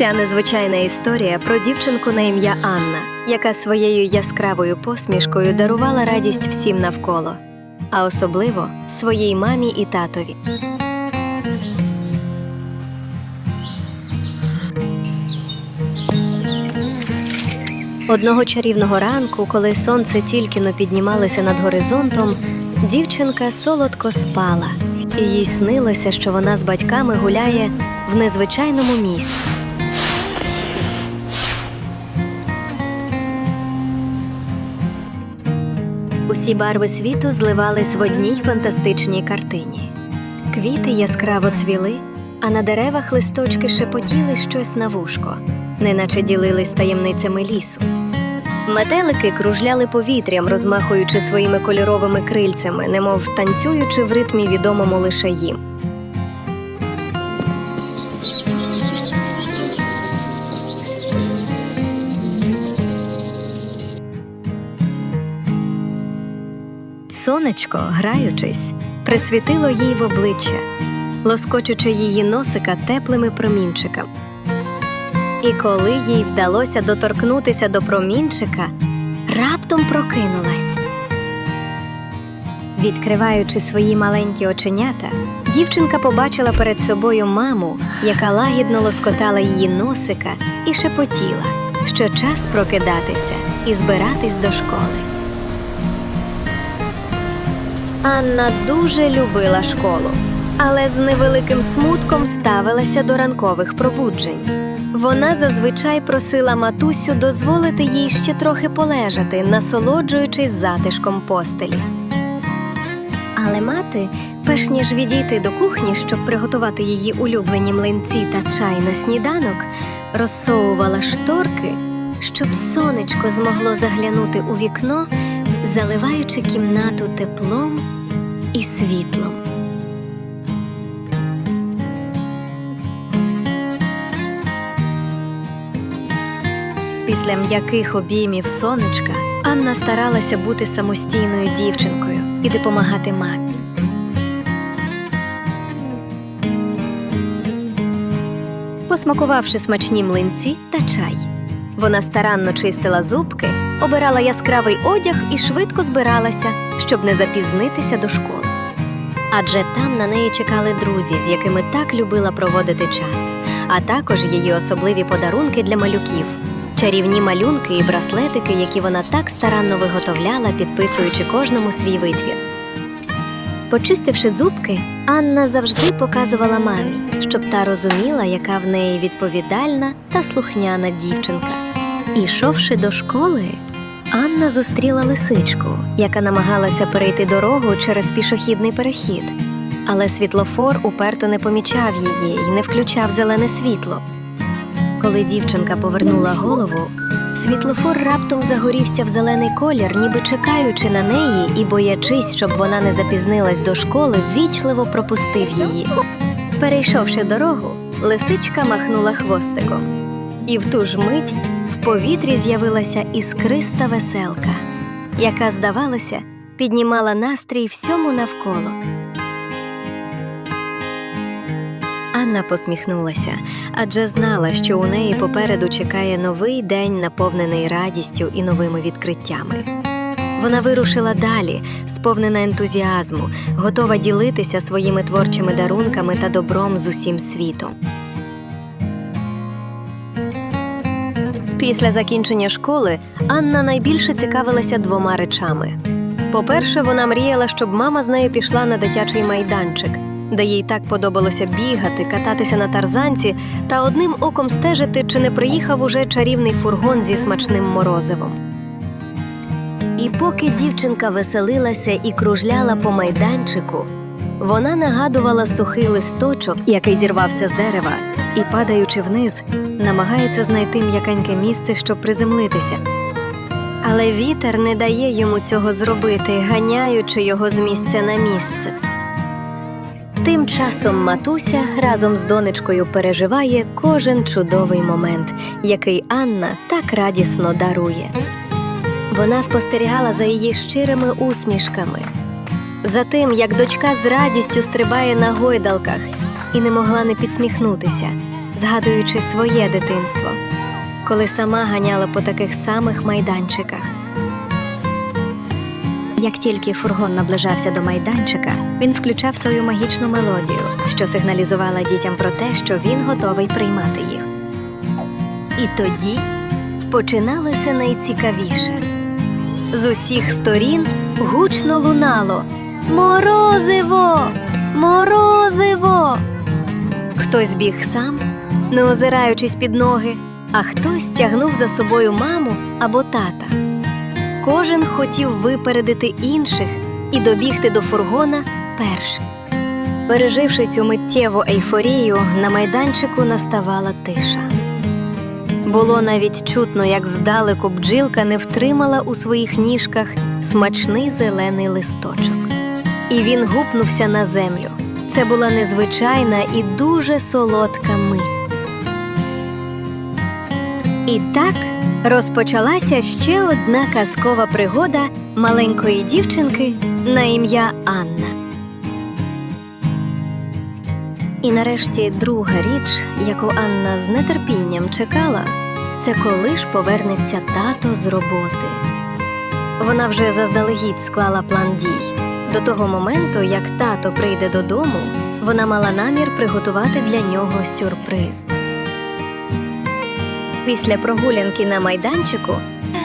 Ця незвичайна історія про дівчинку на ім'я Анна, яка своєю яскравою посмішкою дарувала радість всім навколо, а особливо своїй мамі і татові. Одного чарівного ранку, коли сонце тільки но піднімалося над горизонтом, дівчинка солодко спала, і їй снилося, що вона з батьками гуляє в незвичайному місці. Усі барви світу зливались в одній фантастичній картині. Квіти яскраво цвіли, а на деревах листочки шепотіли щось на вушко, неначе ділились таємницями лісу. Метелики кружляли повітрям, розмахуючи своїми кольоровими крильцями, немов танцюючи в ритмі відомому лише їм. Сонечко, граючись, присвітило їй в обличчя, лоскочучи її носика теплими промінчиками. І коли їй вдалося доторкнутися до промінчика, раптом прокинулась. Відкриваючи свої маленькі оченята, дівчинка побачила перед собою маму, яка лагідно лоскотала її носика і шепотіла, що час прокидатися і збиратись до школи. Анна дуже любила школу, але з невеликим смутком ставилася до ранкових пробуджень. Вона зазвичай просила матусю дозволити їй ще трохи полежати, насолоджуючись затишком постелі. Але мати, перш ніж відійти до кухні, щоб приготувати її улюблені млинці та чай на сніданок, розсовувала шторки, щоб сонечко змогло заглянути у вікно, заливаючи кімнату теплом і світлом. Після м'яких обіймів сонечка Анна старалася бути самостійною дівчинкою і допомагати мамі. Посмакувавши смачні млинці та чай, вона старанно чистила зубки, обирала яскравий одяг і швидко збиралася, щоб не запізнитися до школи. Адже там на неї чекали друзі, з якими так любила проводити час, а також її особливі подарунки для малюків, чарівні малюнки і браслетики, які вона так старанно виготовляла, підписуючи кожному свій витвір. Почистивши зубки, Анна завжди показувала мамі, щоб та розуміла, яка в неї відповідальна та слухняна дівчинка. Ішовши до школи, Анна зустріла лисичку, яка намагалася перейти дорогу через пішохідний перехід. Але світлофор уперто не помічав її і не включав зелене світло. Коли дівчинка повернула голову, світлофор раптом загорівся в зелений колір, ніби чекаючи на неї і боячись, щоб вона не запізнилась до школи, ввічливо пропустив її. Перейшовши дорогу, лисичка махнула хвостиком. І в ту ж мить повітрі з'явилася іскриста веселка, яка, здавалося, піднімала настрій всьому навколо. Анна посміхнулася, адже знала, що у неї попереду чекає новий день, наповнений радістю і новими відкриттями. Вона вирушила далі, сповнена ентузіазму, готова ділитися своїми творчими дарунками та добром з усім світом. Після закінчення школи Анна найбільше цікавилася двома речами. По-перше, вона мріяла, щоб мама з нею пішла на дитячий майданчик, де їй так подобалося бігати, кататися на тарзанці та одним оком стежити, чи не приїхав уже чарівний фургон зі смачним морозивом. І поки дівчинка веселилася і кружляла по майданчику, вона нагадувала сухий листочок, який зірвався з дерева, і, падаючи вниз, намагається знайти м'якеньке місце, щоб приземлитися. Але вітер не дає йому цього зробити, ганяючи його з місця на місце. Тим часом матуся разом з донечкою переживає кожен чудовий момент, який Анна так радісно дарує. Вона спостерігала за її щирими усмішками, за тим, як дочка з радістю стрибає на гойдалках і не могла не підсміхнутися, згадуючи своє дитинство, коли сама ганяла по таких самих майданчиках. Як тільки фургон наближався до майданчика, він включав свою магічну мелодію, що сигналізувала дітям про те, що він готовий приймати їх. І тоді починалося найцікавіше. З усіх сторін гучно лунало Морозиво! Морозиво! Хтось біг сам, не озираючись під ноги, а хтось тягнув за собою маму або тата. Кожен хотів випередити інших і добігти до фургона першим. Переживши цю миттєву ейфорію, на майданчику наставала тиша. Було навіть чутно, як здалеку бджілка не втримала у своїх ніжках смачний зелений листочок. І він гупнувся на землю. Це була незвичайна і дуже солодка мить. І так розпочалася ще одна казкова пригода маленької дівчинки на ім'я Анна. І нарешті друга річ, яку Анна з нетерпінням чекала, це коли ж повернеться тато з роботи. Вона вже заздалегідь склала план дій. До того моменту, як тато прийде додому, вона мала намір приготувати для нього сюрприз. Після прогулянки на майданчику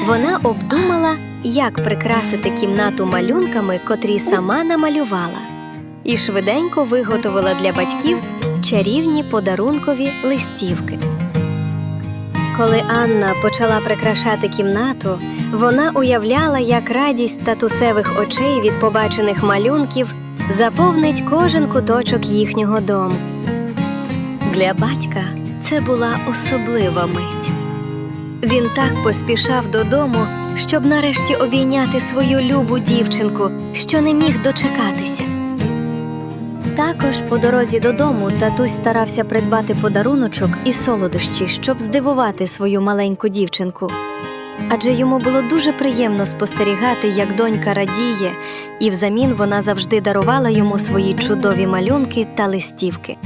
вона обдумала, як прикрасити кімнату малюнками, котрі сама намалювала, і швиденько виготовила для батьків чарівні подарункові листівки. Коли Анна почала прикрашати кімнату, вона уявляла, як радість татусевих очей від побачених малюнків заповнить кожен куточок їхнього дому. Для батька це була особлива мить. Він так поспішав додому, щоб нарешті обійняти свою любу дівчинку, що не міг дочекатися. Також по дорозі додому татусь старався придбати подаруночок і солодощі, щоб здивувати свою маленьку дівчинку. Адже йому було дуже приємно спостерігати, як донька радіє, і взамін вона завжди дарувала йому свої чудові малюнки та листівки.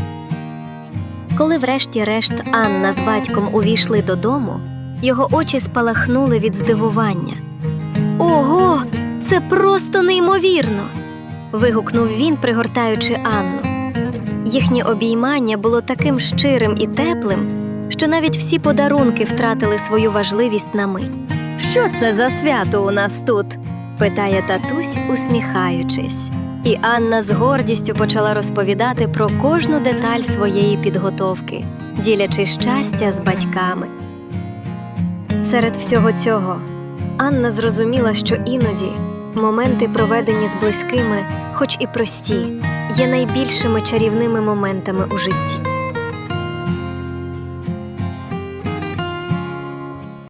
Коли врешті-решт Анна з батьком увійшли додому, його очі спалахнули від здивування. Ого, це просто неймовірно. Вигукнув він, пригортаючи Анну. Їхнє обіймання було таким щирим і теплим, що навіть всі подарунки втратили свою важливість на мить. Що це за свято у нас тут? питає татусь, усміхаючись. І Анна з гордістю почала розповідати про кожну деталь своєї підготовки, ділячи щастя з батьками. Серед всього цього Анна зрозуміла, що іноді моменти, проведені з близькими, хоч і прості, є найбільшими чарівними моментами у житті.